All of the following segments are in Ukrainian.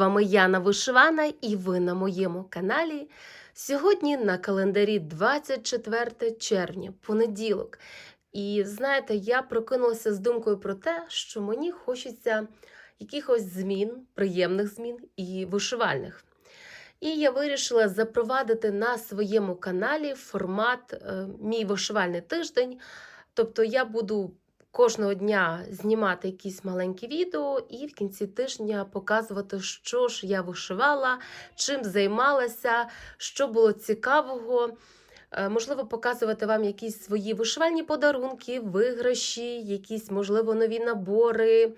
Вами Яна Вишивана і ви на моєму каналі. Сьогодні на календарі 24 червня, понеділок. І знаєте, я прокинулася з думкою про те, що мені хочеться якихось змін, приємних змін і вишивальних. І я вирішила запровадити на своєму каналі формат е, Мій вишивальний тиждень. Тобто я буду кожного дня знімати якісь маленькі відео і в кінці тижня показувати, що ж я вишивала, чим займалася, що було цікавого. Е, Можливо, показувати вам якісь свої вишивальні подарунки, виграші, якісь, можливо, нові набори.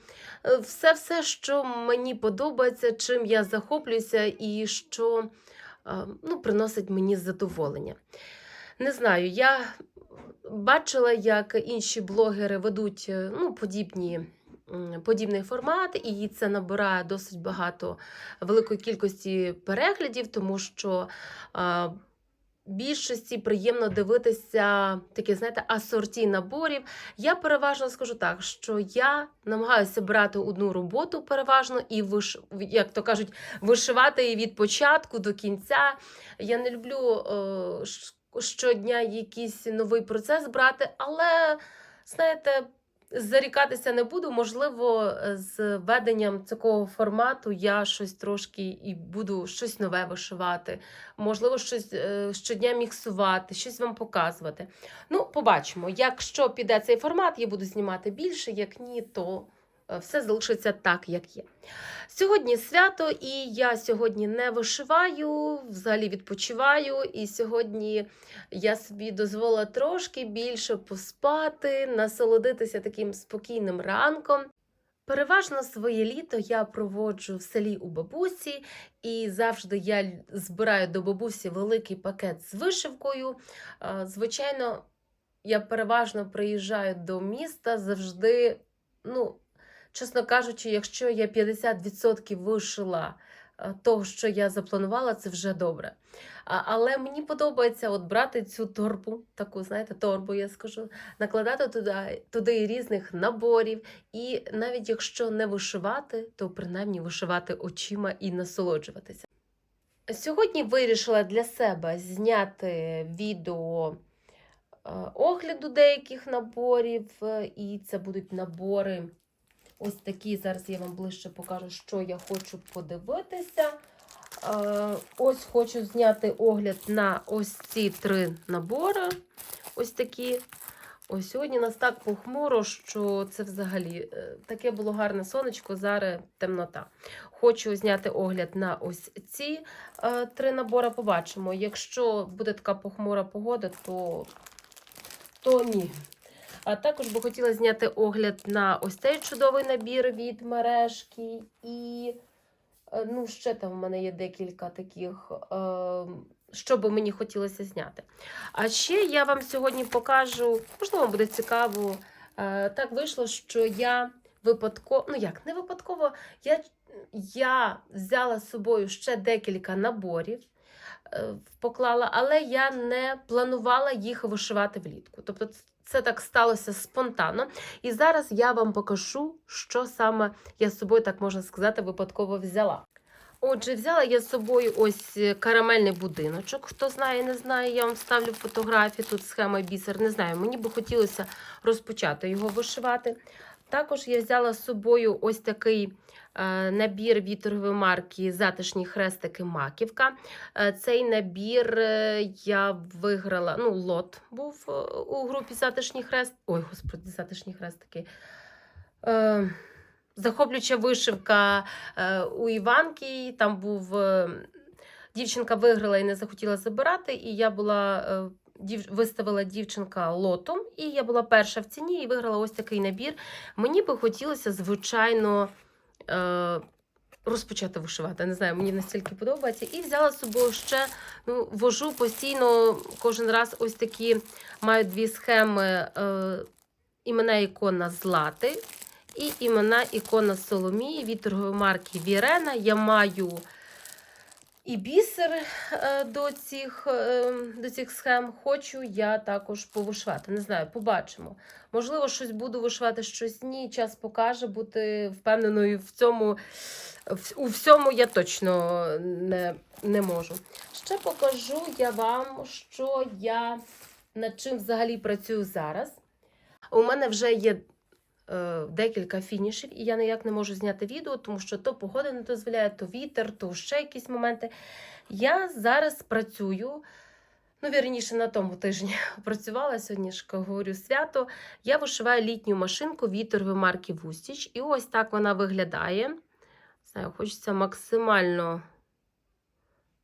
Все, все, що мені подобається, чим я захоплююся і що е, ну, приносить мені задоволення. Не знаю, я бачила, як інші блогери ведуть е, ну, подібні. Подібний формат, і це набирає досить багато великої кількості переглядів, тому що а, більшості приємно дивитися такі, знаєте, асорті наборів. Я переважно скажу так, що я намагаюся брати одну роботу переважно і виш... як то кажуть, вишивати її від початку до кінця. Я не люблю е, щодня якийсь новий процес брати, але знаєте. Зарікатися не буду. Можливо, з веденням такого формату я щось трошки і буду щось нове вишивати. Можливо, щось е, щодня міксувати, щось вам показувати. Ну, побачимо. Якщо піде цей формат, я буду знімати більше. Як ні, то все залишиться так, як є. Сьогодні свято, і я сьогодні не вишиваю, взагалі відпочиваю. І сьогодні я собі дозволила трошки більше поспати, насолодитися таким спокійним ранком. Переважно своє літо я проводжу в селі у бабусі, і завжди я збираю до бабусі великий пакет з вишивкою. Звичайно, я переважно приїжджаю до міста завжди, ну, чесно кажучи, якщо я 50% вишила е, того, що я запланувала, це вже добре. Але мені подобається от брати цю торбу, таку, знаєте, торбу, я скажу, накладати туди, туди різних наборів. І навіть якщо не вишивати, то принаймні вишивати очима і насолоджуватися. Сьогодні вирішила для себе зняти відео е, огляду деяких наборів, е, і це будуть набори. Ось такі. Зараз я вам ближче покажу, що я хочу подивитися. Е, Ось хочу зняти огляд на ось ці три набори. Ось такі. Ось сьогодні нас так похмуро, що це взагалі е, таке було гарне сонечко, зараз темнота. Хочу зняти огляд на ось ці е, три набори. Побачимо. Якщо буде така похмура погода, то, то ні. А також би хотіла зняти огляд на ось цей чудовий набір від мережки. І е, ну, ще там в мене є декілька таких, е, що би мені хотілося зняти. А ще я вам сьогодні покажу, можливо, вам буде цікаво. е, Так вийшло, що я випадково, ну як, не випадково, я, я взяла з собою ще декілька наборів. Е, Поклала, але я не планувала їх вишивати влітку. Тобто це так сталося спонтанно. І зараз я вам покажу, що саме я з собою, так можна сказати, випадково взяла. Отже, взяла я з собою ось е, карамельний будиночок. Хто знає, не знає, я вам ставлю фотографії, тут схема бісер, не знаю. Мені би хотілося розпочати його вишивати. Також я взяла з собою ось такий набір від марки Затишні хрестики Маківка. Е, Цей набір е, я виграла, ну, лот був е, у групі Затишні хрест. Ой, господи, затишні хрестики. Е, захоплююча вишивка е, у Іванки. Там був е, дівчинка виграла і не захотіла забирати, і я була. е, Виставила дівчинка лотом, і я була перша в ціні і виграла ось такий набір. Мені би хотілося, звичайно, е... розпочати вишивати. Не знаю, мені настільки подобається. І взяла з собою ще ну, вожу постійно кожен раз ось такі маю дві схеми е... імена ікона Злати і імена ікона Соломії від торгової марки Вірена. Я маю І бісер е, до цих, е, до цих схем хочу я також повишивати. Не знаю, побачимо. Можливо, щось буду вишивати, щось ні. Час покаже, бути впевненою в цьому. У всьому я точно не, не можу. Ще покажу я вам, що я над чим взагалі працюю зараз. У мене вже є декілька фінішів, і я ніяк не можу зняти відео, тому що то погода не дозволяє, то вітер, то ще якісь моменти. Я зараз працюю. Ну, вірніше, на тому тижні працювала сьогодні ж говорю свято. Я вишиваю літню машинку віторової марки Вустіч. І ось так вона виглядає. Знаю, хочеться максимально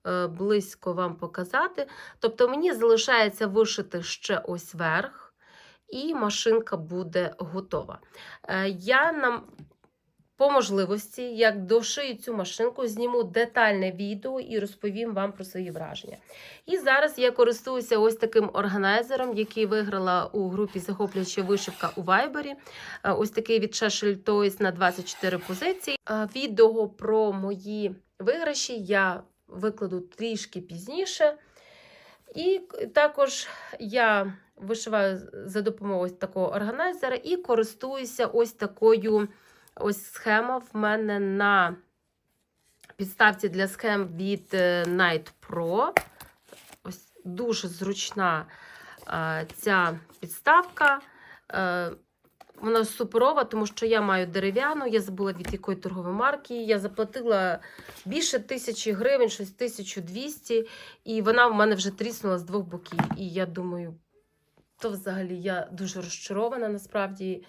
е, близько вам показати. Тобто, мені залишається вишити ще ось верх, і машинка буде готова. Е, Я нам по можливості, як дошию цю машинку, зніму детальне відео і розповім вам про свої враження. І зараз я користуюся ось таким органайзером, який виграла у групі Захоплююча вишивка у Вайбері. Е, Ось такий від Sheffield Toys на 24 позиції. Е, Відео про мої виграші я викладу трішки пізніше. І також я вишиваю за допомогою такого органайзера і користуюся ось такою ось схема в мене на підставці для схем від е, Night Pro. Ось дуже зручна ця підставка. Е, вона суперова, тому що я маю дерев'яну, я забула від якої торгової марки. Я заплатила більше тисячі гривень, щось 1200, і вона в мене вже тріснула з двох боків. І я думаю, то взагалі я дуже розчарована насправді,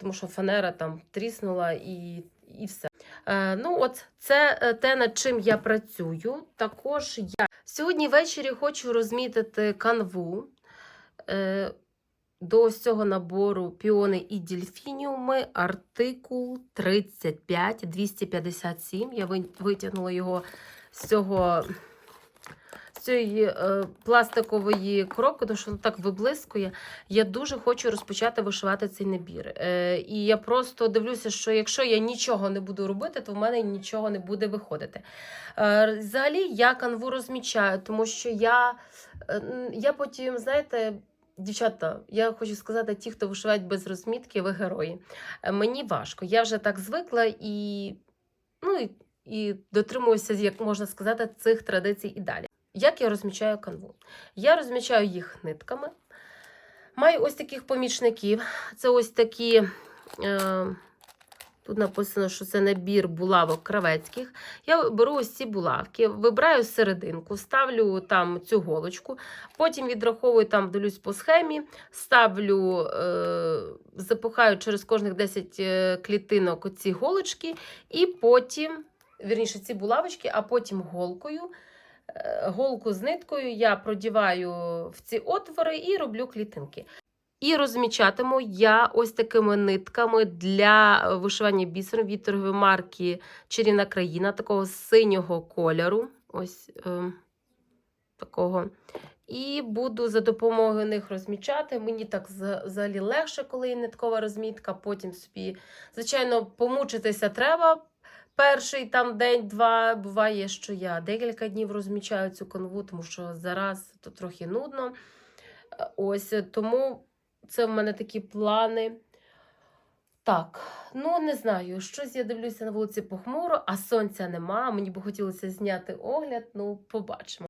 тому що фанера там тріснула і, і все. Е, ну, от це е, те, над чим я працюю. Також я сьогодні ввечері хочу розмітити канву. Е, до ось цього набору піони і дельфініуми артикул 35 257. Я витягнула його з цього цієї е, пластикової коробки, тому що воно так виблискує. Я дуже хочу розпочати вишивати цей набір. Е, і я просто дивлюся, що якщо я нічого не буду робити, то в мене нічого не буде виходити. Е, взагалі, я канву розмічаю, тому що я, е, я потім, знаєте. Дівчата, я хочу сказати, ті, хто вишивають без розмітки, ви герої. Е, Мені важко. Я вже так звикла і, ну, і, і дотримуюся, як можна сказати, цих традицій і далі. Як я розмічаю канву? Я розмічаю їх нитками. Маю ось таких помічників. Це ось такі. Е, Тут написано, що це набір булавок кравецьких. Я беру ось ці булавки, вибираю серединку, ставлю там цю голочку, потім відраховую там, дивлюсь по схемі, ставлю, е, запихаю через кожних 10 е, клітинок ці голочки, і потім, вірніше, ці булавочки, а потім голкою. Е, Голку з ниткою я продіваю в ці отвори і роблю клітинки. І розмічатиму я ось такими нитками для вишивання бісером від торгової марки Чарівна країна, такого синього кольору. Ось е, такого. І буду за допомогою них розмічати. Мені так взагалі легше, коли є ниткова розмітка. Потім собі, звичайно, помучитися треба. Перший там день-два буває, що я декілька днів розмічаю цю канву, тому що зараз то трохи нудно. Е, Ось е, тому це в мене такі плани. Так, ну не знаю, щось я дивлюся на вулиці похмуро, а сонця нема. Мені би хотілося зняти огляд, ну побачимо.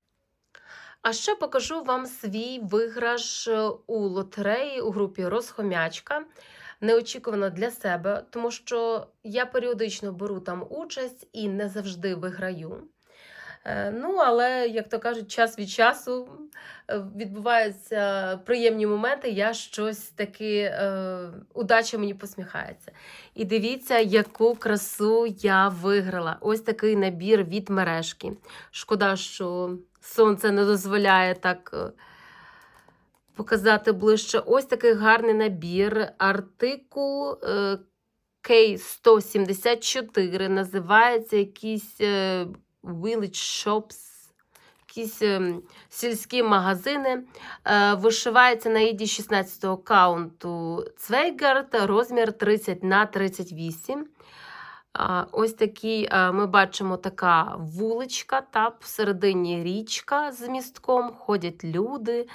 А ще покажу вам свій виграш е, у лотереї у групі Розхомячка. Неочікувано для себе, тому що я періодично беру там участь і не завжди виграю. Е, Ну, але, як то кажуть, час від часу е, відбуваються приємні моменти, я щось таки, е, удача мені посміхається. І дивіться, яку красу я виграла. Ось такий набір від мережки. Шкода, що сонце не дозволяє так. Е, Показати ближче ось такий гарний набір. Артикул е, K174 називається якийсь е, Village Shops, якісь е, сільські магазини. Е, вишивається на іді 16 каунту Цвейгард, розмір 30 на 38. Ось такий ми бачимо така вуличка, та посередині річка з містком, ходять люди,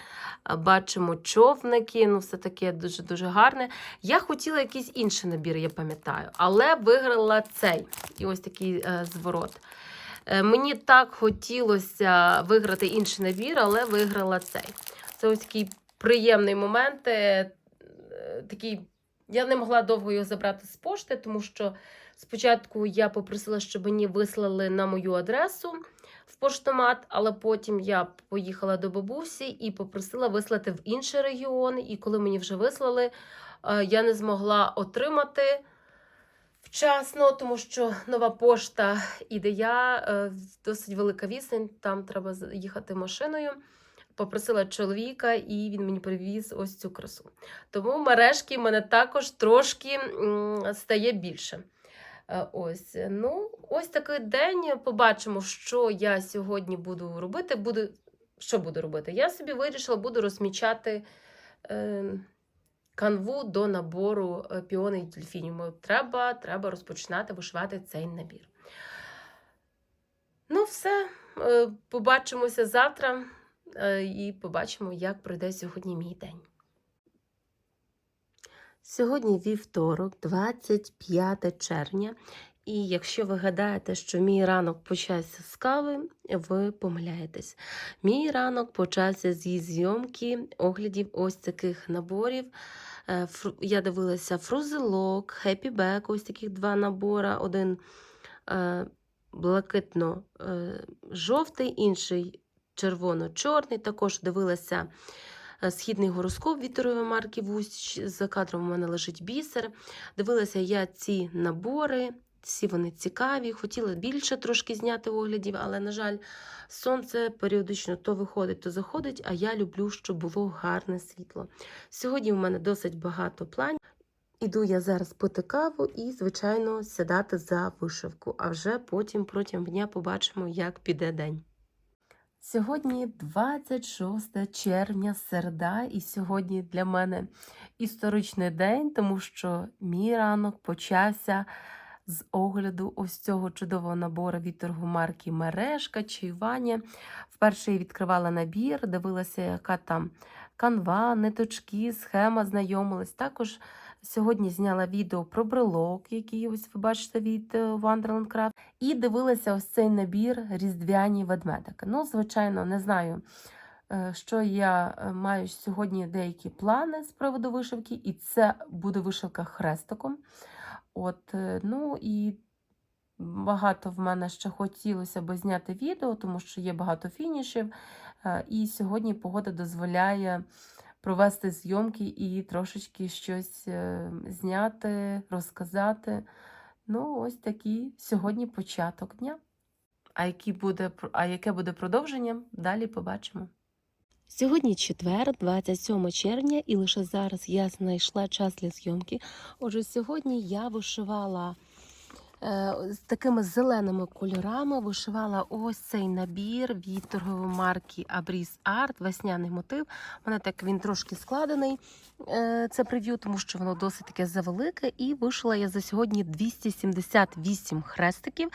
бачимо човники, ну все таке дуже-дуже гарне. Я хотіла якийсь інший набір, я пам'ятаю, але виграла цей. І ось такий е, зворот. Е, Мені так хотілося виграти інший набір, але виграла цей. Це ось такий приємний момент. е, е, Такий, я не могла довго його забрати з пошти, тому що спочатку я попросила, щоб мені вислали на мою адресу в поштомат, але потім я поїхала до бабусі і попросила вислати в інший регіон. І коли мені вже вислали, е, я не змогла отримати вчасно, тому що нова пошта і я е, досить велика відстань, там треба їхати машиною. Попросила чоловіка, і він мені привіз ось цю красу. Тому мережки в мене також трошки стає більше. Е, Ось, ну, ось такий день. Побачимо, що я сьогодні буду робити. Буду, що буду робити? Я собі вирішила, буду розмічати е, канву до набору е, піони і дельфінів. Треба, треба розпочинати вишивати цей набір. Ну, все, е, побачимося завтра е, і побачимо, як пройде сьогодні мій день. Сьогодні вівторок, 25 червня. І якщо ви гадаєте, що мій ранок почався з кави, ви помиляєтесь. Мій ранок почався зі зйомки оглядів ось таких наборів. Е, Я дивилася фрузелок, Back, ось таких два набора. Один е, блакитно-жовтий, інший червоно-чорний. Також дивилася е, східний гороскоп вітерової марки Вусь. За кадром у мене лежить бісер. Дивилася я ці набори. Всі вони цікаві. Хотіла більше трошки зняти оглядів, але, на жаль, сонце періодично то виходить, то заходить, а я люблю, щоб було гарне світло. Сьогодні в мене досить багато планів. Іду я зараз пити каву і, звичайно, сідати за вишивку, а вже потім протягом дня побачимо, як піде день. Сьогодні 26 червня, середа, і сьогодні для мене історичний день, тому що мій ранок почався з огляду ось цього чудового набору від торгомарки Мережка чи Вперше я відкривала набір, дивилася, яка там канва, ниточки, схема знайомилась. Також сьогодні зняла відео про брелок, який ось ви бачите від е, Wonderland Craft. І дивилася ось цей набір різдвяні ведмедики. Ну, звичайно, не знаю, е, що я е, маю сьогодні деякі плани з приводу вишивки, і це буде вишивка хрестиком. От, ну і багато в мене ще хотілося би зняти відео, тому що є багато фінішів. І сьогодні погода дозволяє провести зйомки і трошечки щось е, зняти, розказати. Ну, ось такий сьогодні початок дня. А, який буде, а яке буде продовження, далі побачимо. Сьогодні четвер, 27 червня, і лише зараз я знайшла час для зйомки. Отже, сьогодні я вишивала з такими зеленими кольорами, вишивала ось цей набір від торгової марки Abris Art, весняний мотив. У мене так він трошки складений. е, Це прев'ю, тому що воно досить таке завелике. І вишила я за сьогодні 278 хрестиків.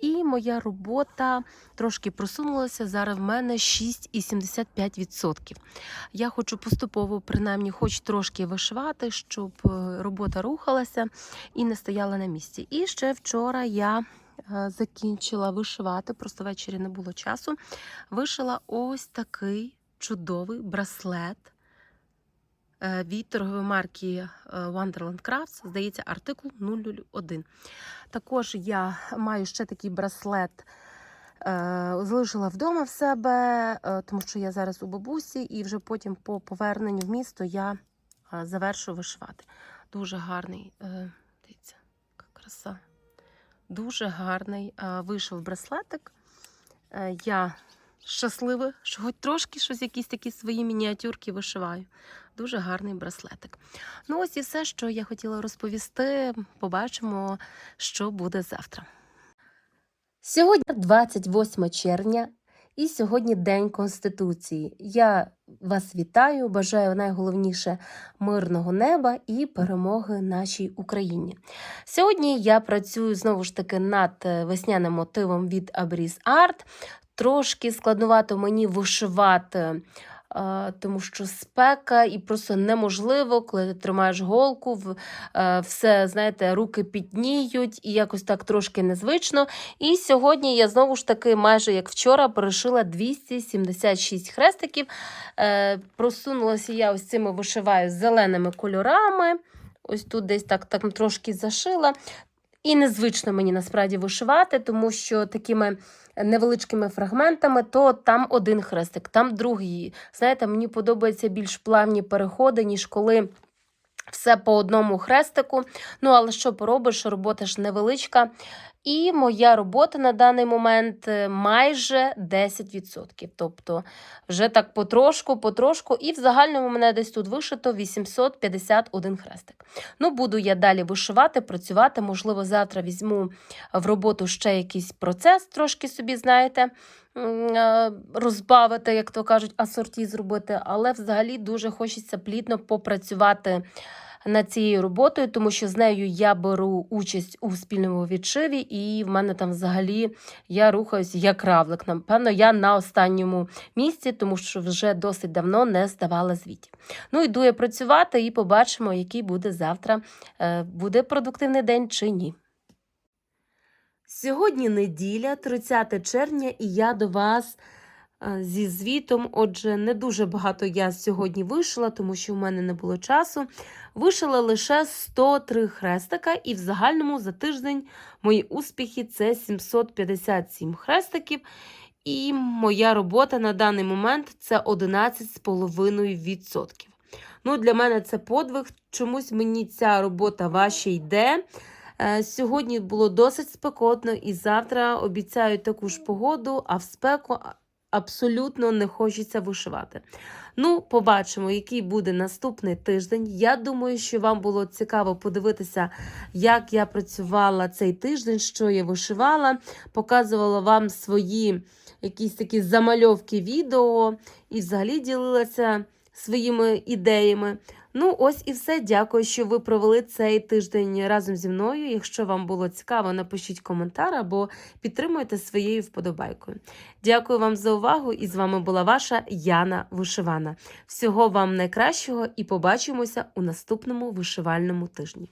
І моя робота трошки просунулася. Зараз в мене 6,75%. Я хочу поступово, принаймні, хоч трошки вишивати, щоб е, робота рухалася і не стояла на місці. І ще вчора я е, закінчила вишивати, просто ввечері не було часу. Вишила ось такий чудовий браслет е, від торгової марки е, Wonderland Crafts, здається, артикул 001. Також я маю ще такий браслет. Залишила вдома в себе, тому що я зараз у бабусі, і вже потім по поверненню в місто я завершу вишивати. Дуже гарний, дивіться, яка краса. Дуже гарний вийшов браслетик. Е, Я щаслива, що хоч трошки щось, якісь такі свої мініатюрки вишиваю. Дуже гарний браслетик. Ну, ось і все, що я хотіла розповісти. Побачимо, що буде завтра. Сьогодні 28 червня, І сьогодні День Конституції. Я вас вітаю, бажаю найголовніше мирного неба і перемоги нашій Україні. Сьогодні я працюю знову ж таки над е, весняним мотивом від Абріз Арт. Трошки складнувато мені вишивати. Е, Тому що спека і просто неможливо, коли ти тримаєш голку, е, все, знаєте, руки підніють і якось так трошки незвично. І сьогодні я знову ж таки, майже як вчора, перешила 276 хрестиків. Е, Просунулася я ось цими вишиваю зеленими кольорами. Ось тут десь так, так трошки зашила. І незвично мені насправді вишивати, тому що такими невеличкими фрагментами, то там один хрестик, там другий. Знаєте, мені подобаються більш плавні переходи, ніж коли. Все по одному хрестику. Ну, але що поробиш, робота ж невеличка. І моя робота на даний момент е, майже 10%. Тобто вже так потрошку, потрошку. І в загальному мене десь тут вишито 851 хрестик. Ну, буду я далі вишивати, працювати. Можливо, завтра візьму в роботу ще якийсь процес, трошки собі, знаєте, е, розбавити, як то кажуть, асорті зробити. Але взагалі дуже хочеться плідно попрацювати над цією роботою, тому що з нею я беру участь у спільному відшиві, і в мене там взагалі я рухаюсь як равлик. Напевно, я на останньому місці, тому що вже досить давно не здавала звітів. Ну, йду я працювати і побачимо, який буде завтра, е, буде продуктивний день чи ні. Сьогодні неділя, 30 червня, і я до вас зі звітом. Отже, не дуже багато я сьогодні вишила, тому що в мене не було часу. Вишила лише 103 хрестика, і в загальному за тиждень мої успіхи це 757 хрестиків. І моя робота на даний момент це 11,5%. Ну, для мене це подвиг. Чомусь мені ця робота важче йде. Е, Сьогодні було досить спекотно, і завтра обіцяють таку ж погоду, а в спеку абсолютно не хочеться вишивати. Ну, побачимо, який буде наступний тиждень. Я думаю, що вам було цікаво подивитися, як я працювала цей тиждень, що я вишивала, показувала вам свої якісь такі замальовки відео і взагалі ділилася своїми ідеями. Ну, ось і все. Дякую, що ви провели цей тиждень разом зі мною. Якщо вам було цікаво, напишіть коментар або підтримуйте своєю вподобайкою. Дякую вам за увагу! І з вами була ваша Яна Вишивана. Всього вам найкращого і побачимося у наступному вишивальному тижні.